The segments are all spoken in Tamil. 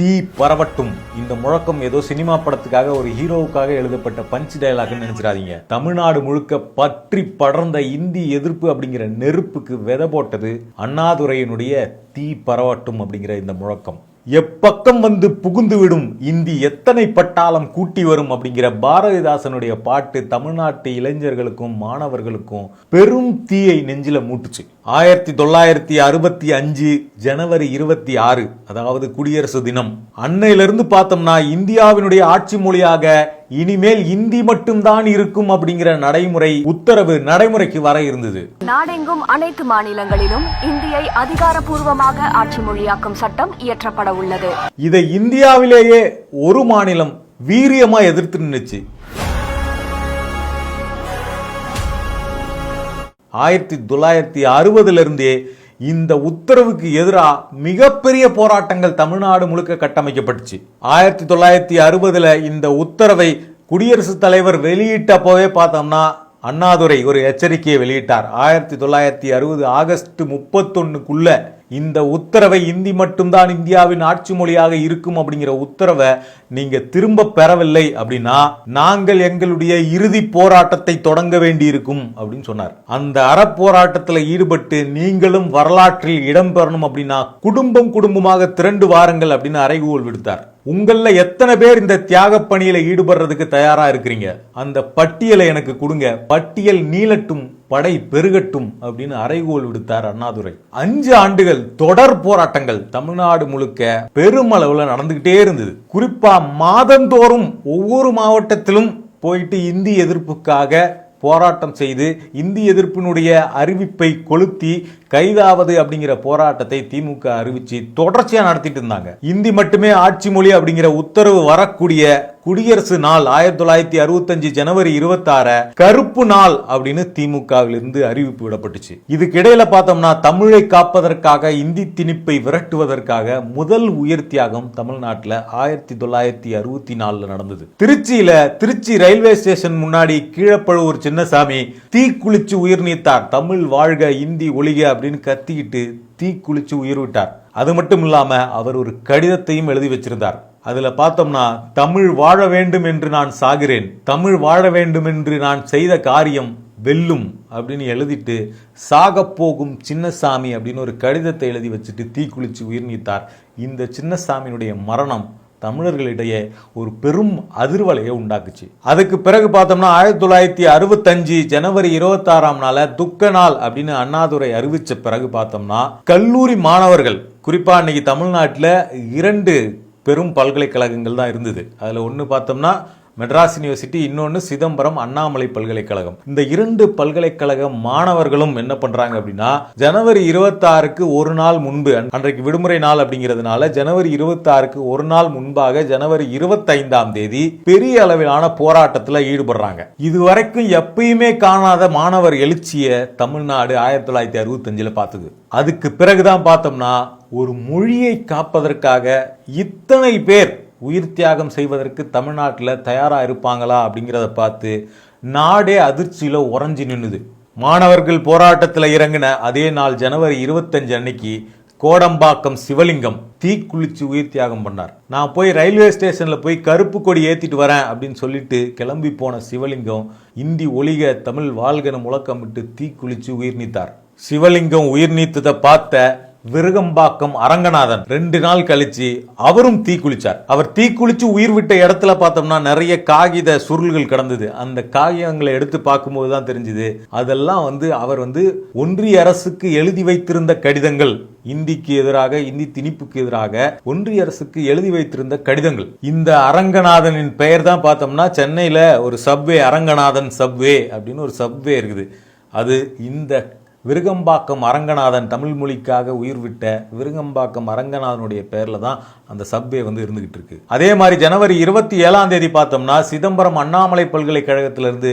தீ பரவட்டும். இந்த முழக்கம் ஏதோ சினிமா படத்துக்காக ஒரு ஹீரோவுக்காக எழுதப்பட்ட பஞ்ச் டயலாக்னு நினைச்சிடாதீங்க. தமிழ்நாடு முழுக்க பற்றி படர்ந்த இந்தி எதிர்ப்பு அப்படிங்கிற நெருப்புக்கு விதை போட்டது அண்ணாதுரையினுடைய தீ பரவட்டும் அப்படிங்கிற இந்த முழக்கம். எப்பக்கம் வந்து புகுந்துவிடும் இந்தி எத்தனை பட்டாளம் கூட்டி வரும் அப்படிங்கிற பாரதிதாசனுடைய பாட்டு தமிழ்நாட்டு இளைஞர்களுக்கும் மாணவர்களுக்கும் பெரும் தீயை நெஞ்சில மூட்டுச்சு. ஆயிரத்தி தொள்ளாயிரத்தி அறுபத்தி அஞ்சு ஜனவரி இருபத்தி ஆறு அதாவது குடியரசு தினம். அன்னையிலிருந்து பார்த்தோம்னா இந்தியாவினுடைய ஆட்சி மொழியாக இனிமேல் இந்தி மட்டும்தான் இருக்கும் அப்படிங்கிற நடைமுறை உத்தரவு நடைமுறைக்கு வர இருந்தது. நாடெங்கும் அனைத்து மாநிலங்களிலும் இந்தியை அதிகாரப்பூர்வமாக ஆட்சி மொழியாக்கும் சட்டம் இயற்றப்பட உள்ளது. இதை இந்தியாவிலேயே ஒரு மாநிலம் வீரியமா எதிர்த்து நின்னுச்சு. ஆயிரத்தி தொள்ளாயிரத்தி அறுபதுல இருந்தே இந்த உத்தரவுக்கு எதிராக மிகப்பெரிய போராட்டங்கள் தமிழ்நாடு முழுக்க கட்டமைக்கப்பட்டுச்சு. ஆயிரத்தி தொள்ளாயிரத்தி அறுபதுல இந்த உத்தரவை குடியரசுத் தலைவர் வெளியிட்டப்போவே பார்த்தோம்னா அண்ணாதுரை ஒரு எச்சரிக்கையை வெளியிட்டார். ஆயிரத்தி தொள்ளாயிரத்தி அறுபது ஆகஸ்ட் முப்பத்தொன்னுக்குள்ள இந்த உத்தரவை இந்தி மட்டும்தான் இந்தியாவின் ஆட்சி மொழியாக இருக்கும் அப்படிங்கிற உத்தரவை நீங்க திரும்ப பெறவில்லை அப்படின்னா நாங்கள் எங்களுடைய இறுதி போராட்டத்தை தொடங்க வேண்டியிருக்கும் அப்படின்னு சொன்னார். அந்த அறப்போராட்டத்தில் ஈடுபட்டு நீங்களும் வரலாற்றில் இடம்பெறணும் அப்படின்னா குடும்பம் குடும்பமாக திரண்டு வாருங்கள் அப்படின்னு அறைகூவல் விடுத்தார். உங்களில் எத்தனை பேர் இந்த தியாக பணியில் ஈடுபடுறதுக்கு தயாராக இருக்கிறீங்க? அந்த பட்டியலை எனக்கு கொடுங்க. பட்டியல் நீளட்டும் படை பெருகட்டும் அப்படின்னு அறைகோல் விடுத்தார் அண்ணாதுரை. அஞ்சு ஆண்டுகள் தொடர் போராட்டங்கள் தமிழ்நாடு முழுக்க பெருமளவில் நடந்துகிட்டே இருந்தது. குறிப்பா மாதந்தோறும் ஒவ்வொரு மாவட்டத்திலும் போயிட்டு இந்தி எதிர்ப்புக்காக போராட்டம் செய்து இந்தி எதிர்ப்பினுடைய அறிவிப்பை கொளுத்தி கைதாவது அப்படிங்கிற போராட்டத்தை திமுக அறிவிச்சு தொடர்ச்சியாக நடத்திட்டு இருந்தாங்க. இந்தி மட்டுமே ஆட்சி மொழி அப்படிங்கிற உத்தரவு வரக்கூடிய குடியரசு நாள் ஆயிரத்தி தொள்ளாயிரத்தி அறுபத்தஞ்சு ஜனவரி இருபத்தாறு கருப்பு நாள் அப்படின்னு திமுகவிலிருந்து அறிவிப்பு விடப்பட்டுச்சு. இதுக்கு இடையில பார்த்தோம்னா தமிழை காப்பதற்காக இந்தி திணிப்பை விரட்டுவதற்காக முதல் உயர் தியாகம் தமிழ்நாட்டில் ஆயிரத்தி தொள்ளாயிரத்தி அறுபத்தி நாலில் நடந்தது. திருச்சியில திருச்சி ரயில்வே ஸ்டேஷன் முன்னாடி கீழப்பழுவூர் சின்னசாமி தீ குளிச்சு உயிர் நீத்தார் தமிழ் வாழ்க இந்தி ஒழிக அப்படின்னு கத்திக்கிட்டு தீ குளிச்சு உயிர் விட்டார். அது மட்டும் இல்லாம அவர் ஒரு கடிதத்தையும் எழுதி வச்சிருந்தார். அதில் பார்த்தோம்னா தமிழ் வாழ வேண்டும் என்று நான் சாகிறேன். தமிழ் வாழ வேண்டும் என்று நான் செய்த காரியம் வெல்லும். அப்படின்னு எழுதிட்டு சாகப்போகும் சின்னசாமி அப்படின்னு ஒரு கடிதத்தை எழுதி வச்சுட்டு தீக்குளிச்சு உயிர் நீத்தார். இந்த சின்னசாமியினுடைய மரணம் தமிழர்களிடையே ஒரு பெரும் அதிர்வலையை உண்டாக்குச்சு. அதுக்கு பிறகு பார்த்தோம்னா ஆயிரத்தி தொள்ளாயிரத்தி அறுபத்தஞ்சு ஜனவரி இருபத்தாறாம் நாள துக்க நாள் அப்படின்னு அண்ணாதுரை அறிவித்த பிறகு பார்த்தோம்னா கல்லூரி மாணவர்கள் குறிப்பாக இன்னைக்கு தமிழ்நாட்டில் இரண்டு பெரும் பல்கலைக்கழகங்கள் தான் இருந்தது. அதில் ஒன்று பார்த்தோம்னா மெட்ராஸ் யூனிவர்சிட்டி இன்னொன்று சிதம்பரம் அண்ணாமலை பல்கலைக்கழகம். இந்த இரண்டு பல்கலைக்கழக மாணவர்களும் என்ன பண்ணுறாங்க அப்படின்னா ஜனவரி இருபத்தாறுக்கு ஒரு நாள் முன்பு அன்றைக்கு விடுமுறை நாள் அப்படிங்கிறதுனால ஜனவரி இருபத்தாறுக்கு ஒரு நாள் முன்பாக ஜனவரி இருபத்தைந்தாம் தேதி பெரிய அளவிலான போராட்டத்தில் ஈடுபடுறாங்க. இதுவரைக்கும் எப்பயுமே காணாத மாணவர் எழுச்சியை தமிழ்நாடு ஆயிரத்தி தொள்ளாயிரத்தி அறுபத்தஞ்சில் பார்த்தது. அதுக்கு பிறகுதான் பார்த்தோம்னா ஒரு மொழியை காப்பதற்காக இத்தனை பேர் உயிர் தியாகம் செய்வதற்கு தமிழ்நாட்டில் தயாராக இருப்பாங்களா அப்படிங்கிறத பார்த்து நாடே அதிர்ச்சியில் உறைஞ்சி நின்னுது. மாணவர்கள் போராட்டத்தில் இறங்கின அதே நாள் ஜனவரி இருபத்தஞ்சு அன்னைக்கு கோடம்பாக்கம் சிவலிங்கம் தீக்குளிச்சு உயிர் தியாகம் பண்ணார். நான் போய் ரயில்வே ஸ்டேஷனில் போய் கருப்பு கொடி ஏற்றிட்டு வரேன் அப்படின்னு சொல்லிட்டு கிளம்பி போன சிவலிங்கம் இந்தி ஒளிக தமிழ் வாழ்கன முழக்கமிட்டு தீக்குளிச்சு உயிர் நீத்தார். சிவலிங்கம் உயிர் நீத்ததை பார்த்த விருகம்பாக்கம் அரங்கநாதன் ரெண்டு நாள் கழிச்சு அவரும் தீக்குளிச்சார் அவர் தீக்குளிச்சு உயிர் விட்ட இடத்துல பார்த்தோம்னா நிறைய காகித சுருள்கள் கிடந்தது. அந்த காகிதங்களை எடுத்து பார்க்கும்போது தான் தெரிஞ்சுது அதெல்லாம் வந்து அவர் வந்து ஒன்றிய அரசுக்கு எழுதி வைத்திருந்த கடிதங்கள். இந்திக்கு எதிராக இந்தி திணிப்புக்கு எதிராக ஒன்றிய அரசுக்கு எழுதி வைத்திருந்த கடிதங்கள். இந்த அரங்கநாதனின் பெயர் தான் பார்த்தோம்னா சென்னையில் ஒரு சப்வே அரங்கநாதன் சப்வே அப்படின்னு ஒரு சப்வே இருக்குது. அது இந்த விருகம்பாக்கம் அரங்கநாதன் தமிழ் மொழிக்காக உயிர் விட்ட விருகம்பாக்கம் அரங்கநாதனுடைய பேரில் தான் அந்த சப்வே வந்து இருந்துகிட்டு இருக்கு. அதே மாதிரி ஜனவரி இருபத்தி ஏழாம் தேதி பார்த்தோம்னா சிதம்பரம் அண்ணாமலை பல்கலைக்கழகத்திலிருந்து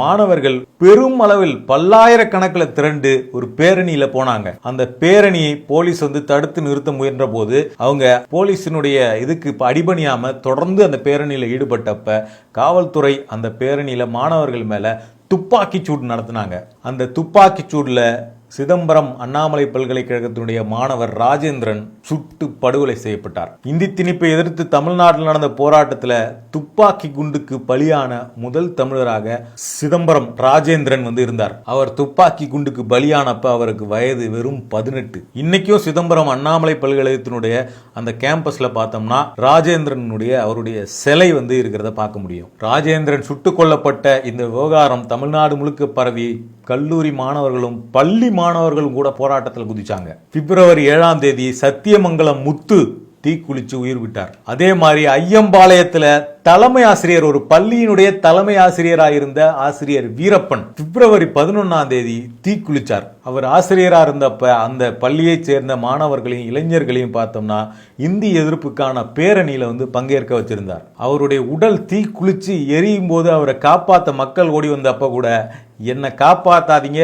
மாணவர்கள் பெரும் அளவில் பல்லாயிரக்கணக்கில் திரண்டு ஒரு பேரணியில் போனாங்க. அந்த பேரணியை போலீஸ் வந்து தடுத்து நிறுத்த முயன்ற போது அவங்க போலீஸினுடைய இதுக்கு இப்ப அடிபணியாம தொடர்ந்து அந்த பேரணியில் ஈடுபட்டப்ப காவல்துறை அந்த பேரணியில் மாணவர்கள் மேலே துப்பாக்கி சூடு நடத்தினாங்க. அந்த துப்பாக்கி சூடுல சிதம்பரம் அண்ணாமலை பல்கலைக்கழகத்தினுடைய மாணவர் ராஜேந்திரன் சுட்டு படுகொலை செய்யப்பட்டார். இந்தி திணிப்பை எதிர்த்து தமிழ்நாட்டில் நடந்த போராட்டத்தில் துப்பாக்கி குண்டுக்கு பலியான முதல் தமிழராக சிதம்பரம் ராஜேந்திரன் வந்து இருந்தார். அவர் துப்பாக்கி குண்டுக்கு பலியானப்ப அவருக்கு வயது வெறும் பதினெட்டு. இன்னைக்கும் சிதம்பரம் அண்ணாமலை பல்கலைக்கழகத்தினுடைய அந்த கேம்பஸ்ல பார்த்தோம்னா ராஜேந்திரனுடைய அவருடைய சிலை வந்து இருக்கிறத பார்க்க முடியும். ராஜேந்திரன் சுட்டுக் கொல்லப்பட்ட இந்த விவகாரம் தமிழ்நாடு முழுக்க பரவி கல்லூரி மாணவர்களும் பள்ளி மாணவர்களும் கூட போராட்டத்தில் குதிச்சாங்க. பிப்ரவரி ஏழாம் தேதி சத்தியமங்கலம் முத்து தீக்குளிச்சு உயிர் விட்டார். அதே மாதிரி ஐயம்பாளையத்தில் தலைமை ஆசிரியர் ஒரு பள்ளியினுடைய தலைமை ஆசிரியராக இருந்த ஆசிரியர் வீரப்பன் பிப்ரவரி பதினொன்னாம் தேதி தீக்குளிச்சார் அவர் ஆசிரியராக இருந்தப்ப அந்த பள்ளியைச் சேர்ந்த மாணவர்களையும் இளைஞர்களையும் பார்த்தோம்னா இந்தி எதிர்ப்புக்கான பேரணியில் வந்து பங்கேற்க வச்சிருந்தார். அவருடைய உடல் தீக்குளிச்சு எரியும் போது அவரை காப்பாற்ற மக்கள் ஓடி வந்தப்ப கூட என்னை காப்பாற்றாதீங்க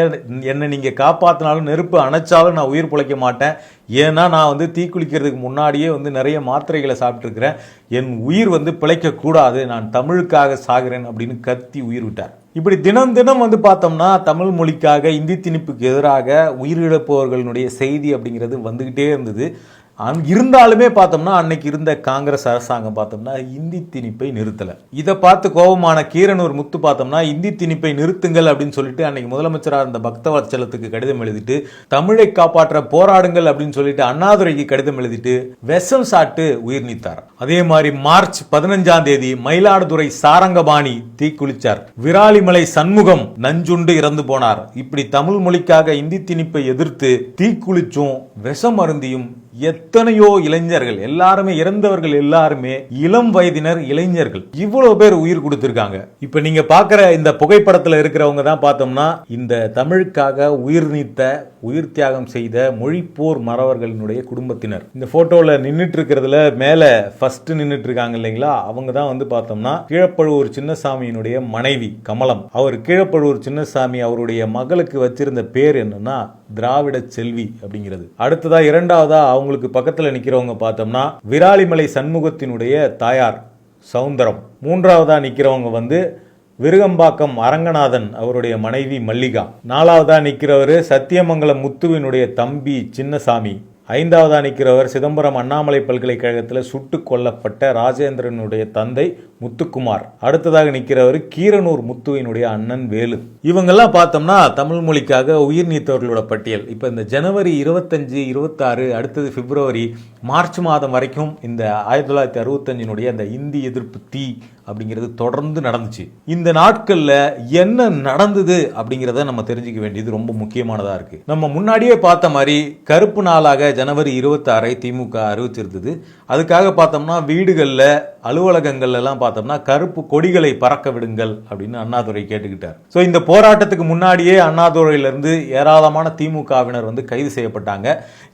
என்னை நீங்கள் காப்பாற்றினாலும் நெருப்பு அணைச்சாலும் நான் உயிர் பிழைக்க மாட்டேன். ஏன்னா நான் வந்து தீக்குளிக்கிறதுக்கு முன்னாடியே வந்து நிறைய மாத்திரைகளை சாப்பிட்ருக்குறேன் என் உயிர் வந்து பிழைக்கக்கூடாது நான் தமிழுக்காக சாகிறேன் அப்படின்னு கத்தி உயிர் விட்டார். இப்படி தினம் தினம் வந்து பார்த்தோம்னா தமிழ் மொழிக்காக இந்தி திணிப்புக்கு எதிராக உயிரிழப்பவர்களுடைய செய்தி அப்படிங்கிறது வந்துக்கிட்டே இருந்தது. அன்- இருந்தாலுமே பார்த்தோம்னா அன்னைக்கு இருந்த காங்கிரஸ் அரசாங்கம் பார்த்தோம்னா இந்தி திணிப்பை நிறுத்தலை. இதை பார்த்து கோபமான கீரனூர் முத்து பார்த்தோம்னா இந்தி திணிப்பை நிறுத்துங்கள் அப்படின்னு சொல்லிட்டு அன்னைக்கு முதலமைச்சராக இருந்த பக்தவத்சலத்துக்கு கடிதம் எழுதிட்டு தமிழை காப்பாற்ற போராடுங்கள் அப்படின்னு சொல்லிட்டு அண்ணாதுரைக்கு கடிதம் எழுதிட்டு விஷம் சாட்டு உயிர் நீத்தார். அதே மாதிரி மார்ச் பதினஞ்சாம் தேதி மயிலாடுதுறை சாரங்கபாணி தீக்குளிச்சார் விராலிமலை சண்முகம் நஞ்சுண்டு இறந்து போனார். இப்படி தமிழ் மொழிக்காக இந்தி திணிப்பை எதிர்த்து தீக்குளிச்சும் விஷம் அருந்தியும் எத்தனையோ இளைஞர்கள் எல்லாருமே இறந்தவர்கள் எல்லாருமே இளம் வயதினர் இளைஞர்கள். இவ்வளவு பேர் உயிர் கொடுத்திருக்காங்க. இப்ப நீங்க பாக்குற இந்த புகைப்படத்துல இருக்கிறவங்க தான் பார்த்தோம்னா இந்த தமிழுக்காக உயிர் நீத்த உயிர் தியாகம் செய்த மொழிப்போர் மறவர்களினுடைய குடும்பத்தினர். இந்த போட்டோல நின்றுட்டு இருக்கிறதுல மேல ஃபர்ஸ்ட் நின்னுட்டு இருக்காங்க இல்லைங்களா? அவங்க தான் வந்து பார்த்தோம்னா கீழப்பழுவூர் சின்னசாமியினுடைய மனைவி கமலம். அவர் கீழப்பழுவூர் சின்னசாமி அவருடைய மகளுக்கு வச்சிருந்த பேர் என்னன்னா திராவிட செல்வி அப்படிங்கிறது. அடுத்ததா இரண்டாவதா அவங்களுக்கு பக்கத்துல நிக்கிறவங்க பார்த்தோம்னா விராலிமலை சண்முகத்தினுடைய தாயார் சவுந்தரம் மூன்றாவதா நிக்கிறவங்க வந்து விருகம்பாக்கம் அரங்கநாதன் அவருடைய மனைவி மல்லிகா. நாலாவதா நிற்கிறவர் சத்தியமங்கலம் முத்துவினுடைய தம்பி சின்னசாமி. ஐந்தாவதாக நிற்கிறவர் சிதம்பரம் அண்ணாமலை பல்கலைக்கழகத்தில் சுட்டு கொல்லப்பட்ட ராஜேந்திரனுடைய தந்தை முத்துக்குமார். அடுத்ததாக நிற்கிறவர் கீரனூர் முத்துவினுடைய அண்ணன் வேலு. இவங்கெல்லாம் பார்த்தோம்னா தமிழ் மொழிக்காக உயிர் நீத்தவர்களோட பட்டியல். இப்போ இந்த ஜனவரி இருபத்தஞ்சு இருபத்தாறு அடுத்தது பிப்ரவரி மார்ச் மாதம் வரைக்கும் இந்த ஆயிரத்தி தொள்ளாயிரத்தி அறுபத்தஞ்சினுடைய அந்த இந்தி எதிர்ப்பு தீ அப்படிங்கிறது தொடர்ந்து நடந்துச்சு. இந்த நாட்களில் என்ன நடந்தது அப்படிங்கிறத நம்ம தெரிஞ்சுக்க வேண்டியது ரொம்ப முக்கியமானதாக இருக்கு. நம்ம முன்னாடியே பார்த்த மாதிரி கருப்பு நாளாக ஜனவரி இருபத்தாறை திமுக அறிவிச்சிருந்தது அதுக்காக பார்த்தோம்னா வீடுகளில் அலுவலகங்கள்லாம் பார்த்தோம்னா கருப்பு கொடிகளை பறக்க விடுங்கள் அப்படின்னு அண்ணாதுரை கேட்டுக்கிட்டார். ஸோ இந்த போராட்டத்துக்கு முன்னாடியே அண்ணாதுரையிலிருந்து ஏராளமான திமுகவினர் வந்து கைது செய்யப்பட்டாங்க.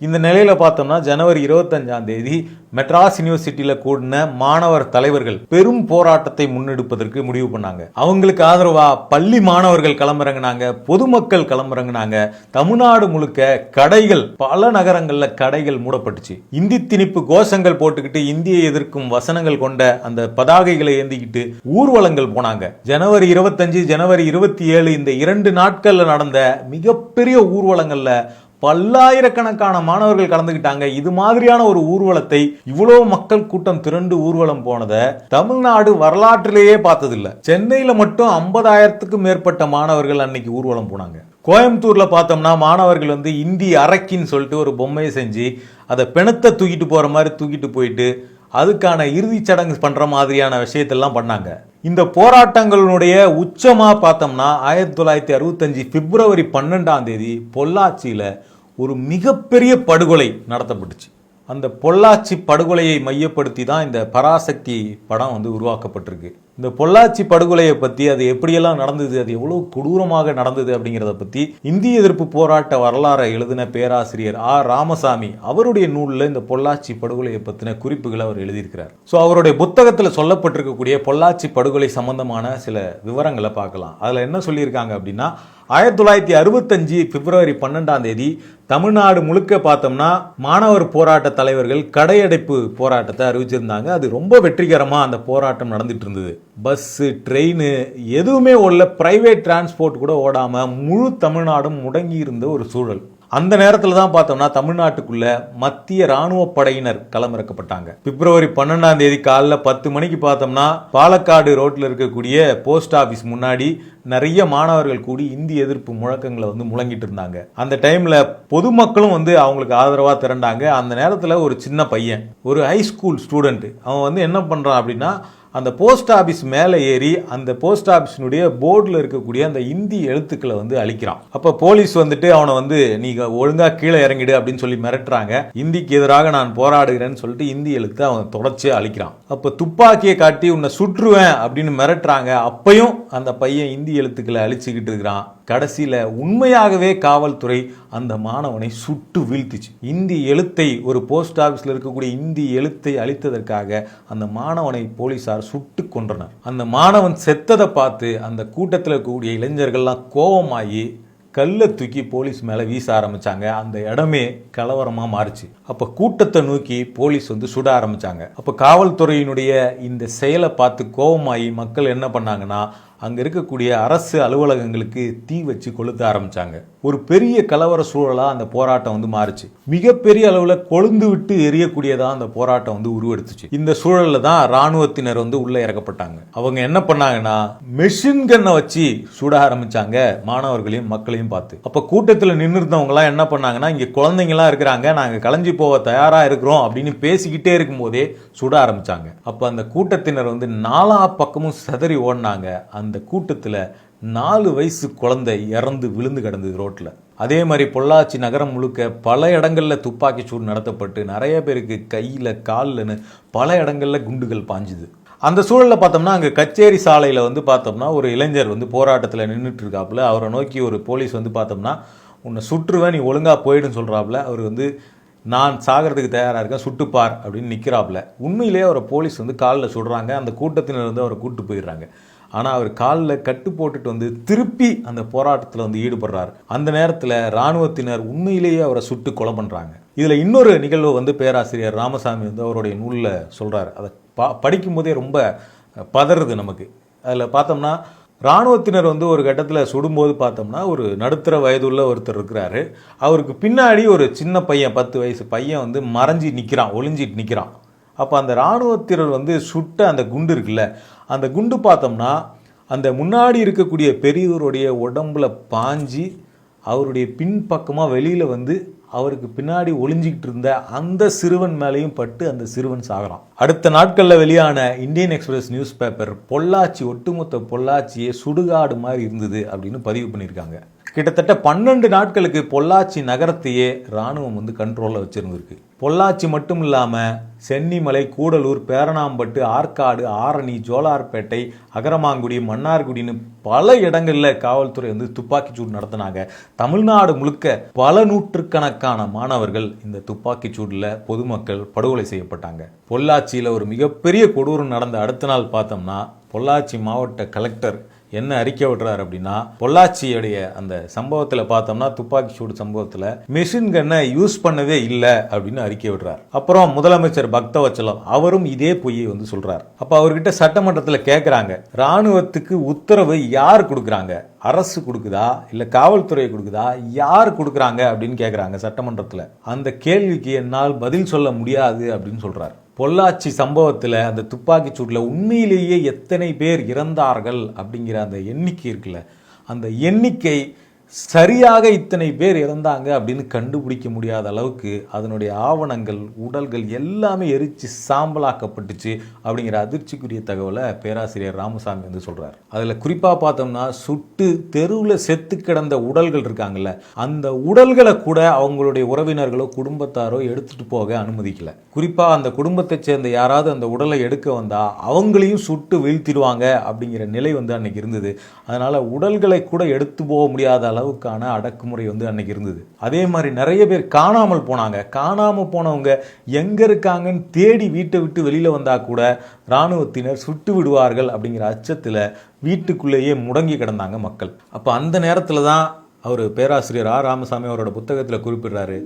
இந்த நிலையில் பார்த்தோம்னா ஜனவரி இருபத்தஞ்சாம் தேதி மெட்ராஸ் யூனிவர்சிட்டியில் கூடின மாணவர் தலைவர்கள் பெரும் போராட்டத்தை முன்னெடுப்பதற்கு முடிவு பண்ணாங்க. அவங்களுக்கு ஆதரவா பள்ளி மாணவர்கள் களமிறங்கினாங்க பொதுமக்கள் களமிறங்கினாங்க. தமிழ்நாடு முழுக்க கடைகள் பல நகரங்களில் கடைகள் மூடப்பட்டுச்சு. இந்தி திணிப்பு கோஷங்கள் போட்டுக்கிட்டு இந்தியை எதிர்க்கும் வசனங்கள் கொண்ட அந்த பதாகைகளை ஏந்திக்கிட்டு ஊர்வலங்கள் போனாங்க. ஜனவரி இருபத்தஞ்சு ஜனவரி இருபத்தி ஏழு இந்த இரண்டு நாட்களில் நடந்த மிகப்பெரிய ஊர்வலங்களில் பல்லாயிரக்கணக்கான மாணவர்கள் கலந்துக்கிட்டாங்க. இது மாதிரியான ஒரு ஊர்வலத்தை இவ்வளவு மக்கள் கூட்டம் திரண்டு ஊர்வலம் போனதை தமிழ்நாடு வரலாற்றிலேயே பார்த்ததில்ல. சென்னையில் மட்டும் ஐம்பதாயிரத்துக்கும் மேற்பட்ட மாணவர்கள் அன்னைக்கு ஊர்வலம் போனாங்க. கோயம்புத்தூரில் பார்த்தோம்னா மாணவர்கள் வந்து இந்தி அரக்கின்னு சொல்லிட்டு ஒரு பொம்மையை செஞ்சு அதை பிணத்தை தூக்கிட்டு போகிற மாதிரி தூக்கிட்டு போயிட்டு அதுக்கான இறுதிச் சடங்கு பண்ணுற மாதிரியான விஷயத்தெல்லாம் பண்ணாங்க. இந்த போராட்டங்களுடைய உச்சமாக பார்த்தோம்னா ஆயிரத்தி தொள்ளாயிரத்தி அறுபத்தஞ்சு பிப்ரவரி பன்னெண்டாம் தேதி பொள்ளாச்சியில் ஒரு மிகப்பெரிய படுகொலை நடத்தப்பட்டுச்சு. அந்த பொள்ளாச்சி படுகொலையை மையப்படுத்தி தான் இந்த பராசக்தி படம் வந்து உருவாக்கப்பட்டிருக்கு. இந்த பொள்ளாச்சி படுகொலையை பற்றி அது எப்படியெல்லாம் நடந்தது அது எவ்வளோ கொடூரமாக நடந்தது அப்படிங்கிறத பற்றி இந்திய எதிர்ப்பு போராட்ட வரலாறை எழுதின பேராசிரியர் ஆர். ராமசாமி அவருடைய நூலில் இந்த பொள்ளாச்சி படுகொலையை பற்றின குறிப்புகளை அவர் எழுதியிருக்கிறார். ஸோ அவருடைய புத்தகத்தில் சொல்லப்பட்டிருக்கக்கூடிய பொள்ளாச்சி படுகொலை சம்பந்தமான சில விவரங்களை பார்க்கலாம். அதில் என்ன சொல்லியிருக்காங்க அப்படின்னா ஆயிரத்தி தொள்ளாயிரத்தி அறுபத்தஞ்சு பிப்ரவரி பன்னெண்டாம் தேதி தமிழ்நாடு முழுக்க பார்த்தோம்னா மாணவர் போராட்ட தலைவர்கள் கடையடைப்பு போராட்டத்தை அறிவிச்சிருந்தாங்க. அது ரொம்ப வெற்றிகரமாக அந்த போராட்டம் நடந்துட்டு இருந்தது. பஸ்ஸு ட்ரெயின் எதுவுமே ஓடல. ப்ரைவேட் டிரான்ஸ்போர்ட் கூட ஓடாமல் முழு தமிழ்நாடும் முடங்கி இருந்த ஒரு சூழல். அந்த நேரத்தில் தான் பார்த்தோம்னா தமிழ்நாட்டுக்குள்ள மத்திய ராணுவ படையினர் களமிறக்கப்பட்டாங்க. பிப்ரவரி பன்னெண்டாம் தேதி காலைல பத்து மணிக்கு பார்த்தோம்னா பாலக்காடு ரோட்டில் இருக்கக்கூடிய போஸ்ட் ஆஃபீஸ் முன்னாடி நிறைய மாணவர்கள் கூடி இந்தி எதிர்ப்பு முழக்கங்களை வந்து முழங்கிட்டு இருந்தாங்க. அந்த டைமில் பொதுமக்களும் வந்து அவங்களுக்கு ஆதரவாக திரண்டாங்க. அந்த நேரத்தில் ஒரு சின்ன பையன் ஒரு ஹைஸ்கூல் ஸ்கூல் அவன் வந்து என்ன பண்ணுறான் அப்படின்னா அந்த போஸ்ட் ஆஃபீஸ் மேலே ஏறி அந்த போஸ்ட் ஆஃபீஸினுடைய போர்டில் இருக்கக்கூடிய அந்த இந்தி எழுத்துக்களை வந்து அழிக்கிறான். அப்போ போலீஸ் வந்துட்டு அவனை வந்து நீங்கள் ஒழுங்காக கீழே இறங்கிடு அப்படின்னு சொல்லி மிரட்டுறாங்க. இந்திக்கு எதிராக நான் போராடுகிறேன்னு சொல்லிட்டு இந்தி எழுத்தை அவன் தொடர்ச்சியா அழிக்கிறான். அப்போ துப்பாக்கியை காட்டி உன்னை சுற்றுவேன் அப்படின்னு மிரட்டுறாங்க. அப்பையும் அந்த பையன் இந்தி எழுத்துக்களை அழிச்சுக்கிட்டு இருக்கிறான். கடைசியில் உண்மையாகவே காவல்துறை அந்த மாணவனை சுட்டு வீழ்த்துச்சு. இந்தி எழுத்தை ஒரு போஸ்ட் ஆஃபீஸில் இருக்கக்கூடிய இந்தி எழுத்தை அழித்ததற்காக அந்த மாணவனை போலீசார் சுட்டு கொன்றனர். அந்த மாணவன் செத்ததை பார்த்து அந்த கூட்டத்தில் இருக்கக்கூடிய இளைஞர்கள்லாம் கோபமாகி கல்லை தூக்கி போலீஸ் மேலே வீச ஆரம்பித்தாங்க அந்த இடமே கலவரமாக மாறுச்சு. அப்போ கூட்டத்தை நோக்கி போலீஸ் வந்து சுட ஆரம்பித்தாங்க அப்போ காவல்துறையினுடைய இந்த செயலை பார்த்து கோபமாகி மக்கள் என்ன பண்ணாங்கன்னா அங்கே இருக்கக்கூடிய அரசு அலுவலகங்களுக்கு தீ வச்சு கொளுத்த ஆரம்பித்தாங்க ஒரு பெரிய கலவர சூழலாக அந்த போராட்டம் வந்து மாறுச்சு. மிகப்பெரிய அளவில் கொழுந்து விட்டு எரியக்கூடியதாக அந்த போராட்டம் வந்து உருவெடுத்துச்சு. இந்த சூழலில் தான் ராணுவத்தினர் வந்து உள்ளே இறக்கப்பட்டாங்க. அவங்க என்ன பண்ணாங்கன்னா மெஷின் கன்னை வச்சு சுட ஆரம்பித்தாங்க மாணவர்களையும் மக்களையும் பார்த்து. அப்போ கூட்டத்தில் நின்று என்ன பண்ணாங்கன்னா இங்கே குழந்தைங்களாம் இருக்கிறாங்க நாங்கள் கலைஞ்சி போக தயாராக இருக்கிறோம் அப்படின்னு பேசிக்கிட்டே இருக்கும்போதே சுட ஆரம்பித்தாங்க அப்போ அந்த கூட்டத்தினர் வந்து நாலா பக்கமும் சிதறி ஓடினாங்க. அந்த அந்த கூட்டத்தில் நாலு வயசு குழந்தை இறந்து விழுந்து கிடந்தது ரோட்டில் அதே மாதிரி பொள்ளாச்சி நகரம் முழுக்க பல இடங்களில் துப்பாக்கி சூடு நடத்தப்பட்டு நிறைய பேருக்கு கையில் காலில்னு பல இடங்களில் குண்டுகள் பாஞ்சுது. அந்த சூழலில் பார்த்தோம்னா அங்கே கச்சேரி சாலையில் வந்து பார்த்தோம்னா ஒரு இளைஞர் வந்து போராட்டத்தில் நின்றுட்டு இருக்காப்புல. அவரை நோக்கி ஒரு போலீஸ் வந்து பார்த்தோம்னா உன்னை சுற்றுவேன் நீ ஒழுங்காக போயிடுன்னு சொல்கிறாப்புல அவர் வந்து நான் சாகிறதுக்கு தயாராக இருக்கேன் சுட்டுப்பார் அப்படின்னு நிற்கிறாப்புல உண்மையிலேயே அவரை போலீஸ் வந்து காலில் சுடுறாங்க. அந்த கூட்டத்தினர் வந்து அவரை கூட்டு போயிடுறாங்க. ஆனால் அவர் காலில் கட்டு போட்டுட்டு வந்து திருப்பி அந்த போராட்டத்தில் வந்து ஈடுபடுறாரு. அந்த நேரத்தில் இராணுவத்தினர் உண்மையிலேயே அவரை சுட்டு கொலை பண்ணுறாங்க இதில் இன்னொரு நிகழ்வு வந்து பேராசிரியர் ராமசாமி வந்து அவருடைய நூலில் சொல்கிறார் அதை பா படிக்கும்போதே ரொம்ப பதறுது நமக்கு. அதில் பார்த்தோம்னா இராணுவத்தினர் வந்து ஒரு கட்டத்தில் சுடும்போது பார்த்தோம்னா ஒரு நடுத்தர வயதுள்ள ஒருத்தர் இருக்கிறாரு. அவருக்கு பின்னாடி ஒரு சின்ன பையன் பத்து வயசு பையன் வந்து மறைஞ்சி நிற்கிறான் ஒளிஞ்சிட்டு நிற்கிறான் அப்போ அந்த இராணுவத்தினர் வந்து சுட்ட அந்த குண்டு இருக்குல்ல அந்த குண்டு பார்த்தோம்னா அந்த முன்னாடி இருக்கக்கூடிய பெரியவருடைய உடம்புல பாஞ்சி அவருடைய பின்பக்கமாக வெளியில் வந்து அவருக்கு பின்னாடி ஒளிஞ்சிக்கிட்டு இருந்த அந்த சிறுவன் மேலேயும் பட்டு அந்த சிறுவன் சாகிறான் அடுத்த நாட்களில் வெளியான Indian express news paper Pollachi ஒட்டுமொத்த பொள்ளாச்சியே சுடுகாடு மாதிரி இருந்தது அப்படின்னு பதிவு பண்ணியிருக்காங்க. கிட்டத்தட்ட பன்னெண்டு நாட்களுக்கு பொள்ளாச்சி நகரத்தையே ராணுவம் வந்து கண்ட்ரோலில் வச்சுருந்துருக்கு. பொள்ளாச்சி மட்டும் இல்லாமல் சென்னிமலை கூடலூர் பேரணாம்பட்டு ஆற்காடு ஆரணி ஜோலார்பேட்டை அகரமாங்குடி மன்னார்குடின்னு பல இடங்களில் காவல்துறை வந்து துப்பாக்கிச்சூடு நடத்தினாங்க. தமிழ்நாடு முழுக்க பல நூற்றுக்கணக்கான மாணவர்கள் இந்த துப்பாக்கிச்சூடில் பொதுமக்கள் படுகொலை செய்யப்பட்டாங்க. பொள்ளாச்சியில் ஒரு மிகப்பெரிய கொடூரம் நடந்த அடுத்த நாள் பார்த்தோம்னா பொள்ளாச்சி மாவட்ட கலெக்டர் என்ன அறிக்கை விடுறாரு அப்படின்னா பொள்ளாச்சியுடைய அந்த சம்பவத்தில் பார்த்தோம்னா துப்பாக்கி சூடு சம்பவத்தில் மிஷின் கன்னை யூஸ் பண்ணவே இல்லை அப்படின்னு அறிக்கை விடுறார். அப்புறம் முதலமைச்சர் பக்தவச்சலம் அவரும் இதே பொய்யை வந்து சொல்றார். அப்போ அவர்கிட்ட சட்டமன்றத்தில் கேட்குறாங்க ராணுவத்துக்கு உத்தரவு யார் கொடுக்குறாங்க? அரசு கொடுக்குதா? இல்லை காவல்துறை கொடுக்குதா? யார் கொடுக்குறாங்க அப்படின்னு கேட்குறாங்க சட்டமன்றத்தில். அந்த கேள்விக்கு என்னால் பதில் சொல்ல முடியாது அப்படின்னு சொல்கிறார் பொள்ளாச்சி சம்பவத்தில் அந்த துப்பாக்கி சூட்டில் உண்மையிலேயே எத்தனை பேர் இறந்தார்கள் அப்படிங்கிற அந்த எண்ணிக்கை இருக்குல்ல? அந்த எண்ணிக்கை சரியாக இத்தனை பேர் இறந்தாங்க அப்படின்னு கண்டுபிடிக்க முடியாத அளவுக்கு அதனுடைய ஆவணங்கள் உடல்கள் எல்லாமே எரிச்சு சாம்பலாக்கப்பட்டுச்சு அப்படிங்கிற அதிர்ச்சிக்குரிய தகவலை பேராசிரியர் ராமசாமி வந்து சொல்கிறார் அதில் குறிப்பாக பார்த்தோம்னா சுட்டு தெருவில் செத்து கிடந்த உடல்கள் இருக்காங்கல்ல அந்த உடல்களை கூட அவங்களுடைய உறவினர்களோ குடும்பத்தாரோ எடுத்துகிட்டு போக அனுமதிக்கல. குறிப்பாக அந்த குடும்பத்தை சேர்ந்த யாராவது அந்த உடலை எடுக்க வந்தால் அவங்களையும் சுட்டு வீழ்த்திடுவாங்க அப்படிங்கிற நிலை வந்து அன்னைக்கு இருந்தது. அதனால் உடல்களை கூட எடுத்து போக முடியாத அளவுக்கான அடக்குமுறை வந்து அன்னைக்கு இருந்தது. அதே மாதிரி நிறைய பேர் காணாமல் போனாங்க. காணாமல் போனவங்க எங்க இருக்காங்கன்னு தேடி வீட்டை விட்டு வெளியில வந்தா கூட இராணுவத்தினர் சுட்டு விடுவார்கள் அப்படிங்கிற அச்சத்தில் வீட்டுக்குள்ளேயே முடங்கி கிடந்தாங்க மக்கள். அப்போ அந்த நேரத்தில் தான் அவர் பேராசிரியர் ஆ ராமசாமி அவரோட புத்தகத்தில் குறிப்பிடுறாரு.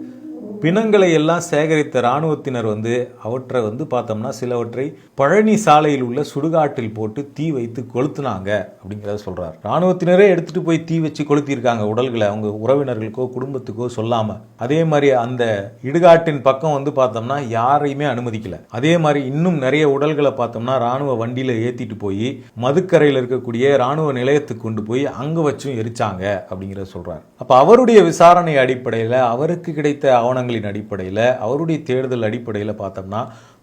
பிணங்களை எல்லாம் சேகரித்த இராணுவத்தினர் வந்து அவற்றை வந்து பார்த்தோம்னா சிலவற்றை பழனி சாலையில் உள்ள சுடுகாட்டில் போட்டு தீ வைத்து கொளுத்துனாங்க அப்படிங்கிறத சொல்கிறார் இராணுவத்தினரே எடுத்துகிட்டு போய் தீ வச்சு கொளுத்தியிருக்காங்க உடல்களை. அவங்க உறவினர்களுக்கோ குடும்பத்துக்கோ சொல்லாமல் அதே மாதிரி அந்த இடுகாட்டின் பக்கம் வந்து பார்த்தோம்னா யாரையுமே அனுமதிக்கல. அதே மாதிரி இன்னும் நிறைய உடல்களை பார்த்தோம்னா ராணுவ வண்டியில் ஏற்றிட்டு போய் மதுக்கரையில் இருக்கக்கூடிய ராணுவ நிலையத்துக்கு கொண்டு போய் அங்கே வச்சும் எரிச்சாங்க அப்படிங்கிறத சொல்கிறார் அப்போ அவருடைய விசாரணை அடிப்படையில் அவருக்கு கிடைத்த ஆவணங்கள் ஆவணங்களின் அடிப்படையில் அவருடைய தேடுதல் அடிப்படையில் பார்த்தோம்னா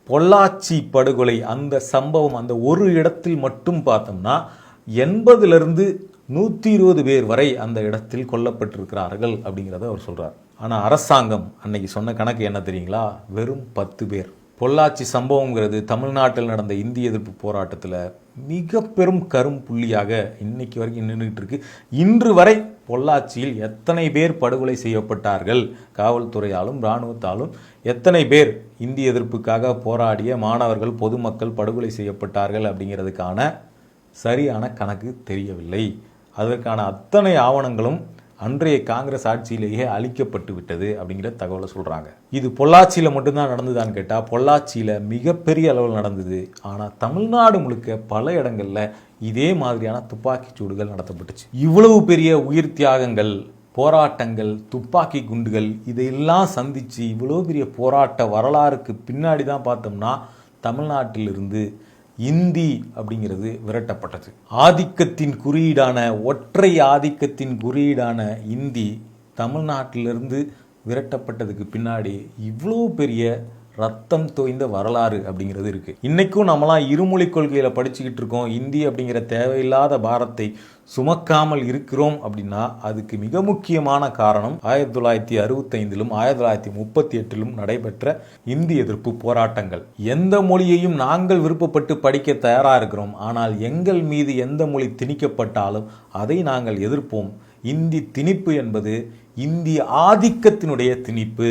பொள்ளாச்சி படுகொலை அந்த சம்பவம் அந்த ஒரு இடத்தில் மட்டும் பார்த்தோம்னா எண்பதுலேருந்து நூற்றி இருபது பேர் வரை அந்த இடத்தில் கொல்லப்பட்டிருக்கிறார்கள் அப்படிங்கிறத அவர் சொல்கிறார் ஆனால் அரசாங்கம் அன்னைக்கு சொன்ன கணக்கு என்ன தெரியுங்களா? வெறும் பத்து பேர். பொள்ளாச்சி சம்பவங்கிறது தமிழ்நாட்டில் நடந்த இந்திய எதிர்ப்பு போராட்டத்தில் மிக பெரும் கரும் புள்ளியாக இன்னைக்கு வரைக்கும் நின்றுட்டு இருக்கு. இன்று வரை பொள்ளாச்சியில் எத்தனை பேர் படுகொலை செய்யப்பட்டார்கள்? காவல்துறையாலும் இராணுவத்தாலும் எத்தனை பேர் இந்திய எதிர்ப்புக்காக போராடிய மாணவர்கள் பொதுமக்கள் படுகொலை செய்யப்பட்டார்கள் அப்படிங்கிறதுக்கான சரியான கணக்கு தெரியவில்லை. அதற்கான அத்தனை ஆவணங்களும் அன்றைய காங்கிரஸ் ஆட்சியிலேயே அழிக்கப்பட்டு விட்டது அப்படிங்கிற தகவலை சொல்கிறாங்க இது பொள்ளாச்சியில் மட்டும்தான் நடந்ததான்னு கேட்டால் பொள்ளாச்சியில் மிகப்பெரிய அளவில் நடந்தது. ஆனால் தமிழ்நாடு முழுக்க பல இடங்களில் இதே மாதிரியான துப்பாக்கி சூடுகள் நடத்தப்பட்டுச்சு. இவ்வளவு பெரிய உயிர் தியாகங்கள் போராட்டங்கள் துப்பாக்கி குண்டுகள் இதையெல்லாம் சந்தித்து இவ்வளோ பெரிய போராட்ட வரலாறுக்கு பின்னாடி தான் பார்த்தோம்னா தமிழ்நாட்டிலிருந்து இந்தி அப்படிங்கிறது விரட்டப்பட்டது. ஆதிக்கத்தின் குறியீடான ஒற்றை ஆதிக்கத்தின் குறியீடான இந்தி தமிழ்நாட்டிலிருந்து விரட்டப்பட்டதுக்கு பின்னாடி இவ்வளோ பெரிய ரத்தம் தோய்ந்த வரலாறு அப்படிங்கிறது இருக்குது இன்றைக்கும் நம்மலாம் இருமொழி கொள்கையில் படிச்சுக்கிட்டு இருக்கோம். இந்தி அப்படிங்கிற தேவையில்லாத பாரத்தை சுமக்காமல் இருக்கிறோம் அப்படின்னா அதுக்கு மிக முக்கியமான காரணம் ஆயிரத்தி தொள்ளாயிரத்தி அறுபத்தைந்திலும் ஆயிரத்தி தொள்ளாயிரத்தி முப்பத்தி எட்டிலும் நடைபெற்ற இந்தி எதிர்ப்பு போராட்டங்கள். எந்த மொழியையும் நாங்கள் விருப்பப்பட்டு படிக்க தயாராக இருக்கிறோம். ஆனால் எங்கள் மீது எந்த மொழி திணிக்கப்பட்டாலும் அதை நாங்கள் எதிர்ப்போம். இந்தி திணிப்பு என்பது இந்தி ஆதிக்கத்தினுடைய திணிப்பு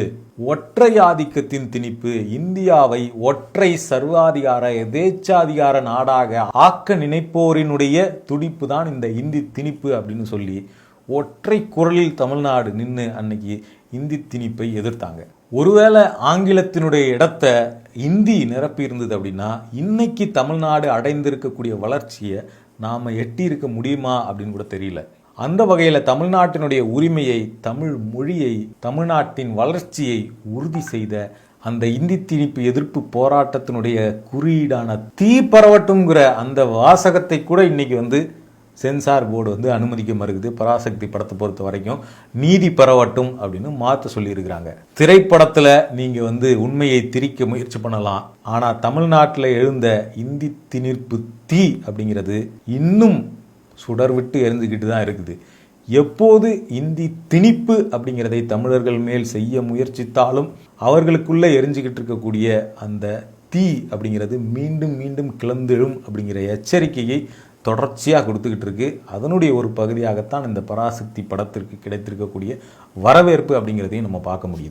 ஒற்றை ஆதிக்கத்தின் திணிப்பு இந்தியாவை ஒற்றை சர்வாதிகார எதேச்சாதிகார நாடாக ஆக்க நினைப்போரினுடைய துடிப்பு தான் இந்த இந்தி திணிப்பு அப்படின்னு சொல்லி ஒற்றை குரலில் தமிழ்நாடு நின்று அன்னைக்கு இந்தி திணிப்பை எதிர்த்தாங்க. ஒருவேளை ஆங்கிலத்தினுடைய இடத்த இந்தி நிரப்பி இருந்தது அப்படின்னா இன்னைக்கு தமிழ்நாடு அடைந்திருக்கக்கூடிய வளர்ச்சியை நாம் எட்டி இருக்க முடியுமா அப்படின்னு கூட தெரியல. அந்த வகையில் தமிழ்நாட்டினுடைய உரிமையை தமிழ் மொழியை தமிழ்நாட்டின் வளர்ச்சியை உறுதி செய்த அந்த இந்தி திணிப்பு எதிர்ப்பு போராட்டத்தினுடைய குறியீடான தீ பரவட்டுங்கிற அந்த வாசகத்தை கூட இன்னைக்கு வந்து சென்சார் போர்டு வந்து அனுமதிக்க மறுக்குது. பராசக்தி படத்தை பொறுத்த வரைக்கும் நீதி பரவட்டும் அப்படின்னு மாற்ற சொல்லியிருக்கிறாங்க. திரைப்படத்தில் நீங்கள் வந்து உண்மையை திரிக்க முயற்சி பண்ணலாம். ஆனால் தமிழ்நாட்டில் எழுந்த இந்தி திணிப்பு தீ அப்படிங்கிறது இன்னும் சுடர் விட்டு எரிஞ்சுக்கிட்டு தான் இருக்குது. எப்போது இந்தி திணிப்பு அப்படிங்கிறதை தமிழர்கள் மேல் செய்ய முயற்சித்தாலும் அவர்களுக்குள்ளே எரிஞ்சுக்கிட்டு இருக்கக்கூடிய அந்த தீ அப்படிங்கிறது மீண்டும் மீண்டும் கிளந்தெழும் அப்படிங்கிற எச்சரிக்கையை தொடர்ச்சியாக கொடுத்துக்கிட்டு இருக்கு. அதனுடைய ஒரு பகுதியாகத்தான் இந்த பராசக்தி படத்திற்கு கிடைத்திருக்கக்கூடிய வரவேற்பு அப்படிங்கிறதையும் நம்ம பார்க்க முடியுது.